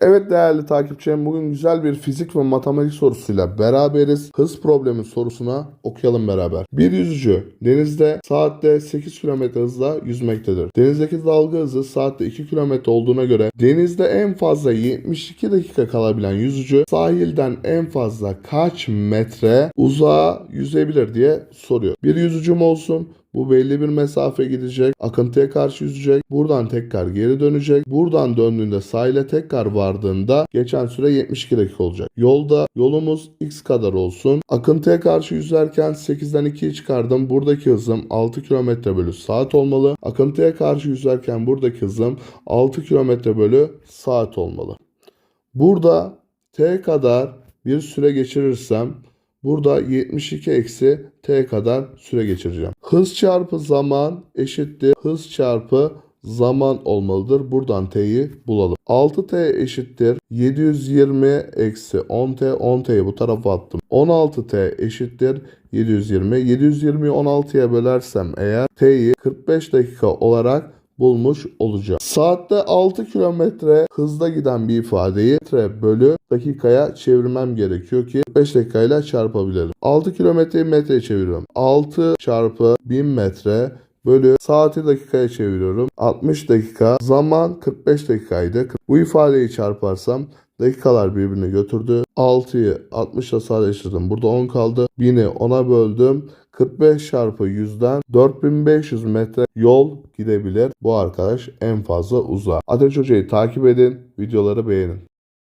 Evet değerli takipçilerim bugün güzel bir fizik ve matematik sorusuyla beraberiz. Hız problemi sorusuna okuyalım beraber. Bir yüzücü denizde saatte 8 km hızla yüzmektedir. Denizdeki dalga hızı saatte 2 km olduğuna göre denizde en fazla 72 dakika kalabilen yüzücü sahilden en fazla kaç metre uzağa yüzebilir diye soruyor. Bir yüzücüm olsun bu belli bir mesafe gidecek. Akıntıya karşı yüzecek. Buradan tekrar geri dönecek. Buradan döndüğünde sahile tekrar vardığında geçen süre 72 dakika olacak. Yolda yolumuz x kadar olsun. Akıntıya karşı yüzerken 8'den 2'yi çıkardım. Buradaki hızım 6 km bölü saat olmalı. Akıntıya karşı yüzerken buradaki hızım 6 km bölü saat olmalı. Burada t kadar bir süre geçirirsem Burada 72 eksi t kadar süre geçireceğim. Hız çarpı zaman eşittir. Hız çarpı zaman olmalıdır. Buradan t'yi bulalım. 6t eşittir. 720 eksi 10t. 10t'yi bu tarafa attım. 16t eşittir. 720. 720'yi 16'ya bölersem eğer t'yi 45 dakika olarak bulmuş olacağım. Saatte 6 kilometre hızla giden bir ifadeyi metre bölü dakikaya çevirmem gerekiyor ki 5 dakikayla çarpabilirim. 6 kilometreyi metreye çeviriyorum. 6 çarpı 1000 metre bölü saati dakikaya çeviriyorum. 60 dakika zaman 45 dakikaydı. Bu ifadeyi çarparsam dakikalar birbirini götürdü. 6'yı 60 ile sadeleştirdim. Burada 10 kaldı. 1000'i 10'a böldüm. 45 çarpı 100'den 4500 metre yol gidebilir. Bu arkadaş en fazla uzağa. Ateş Hoca'yı takip edin. Videoları beğenin.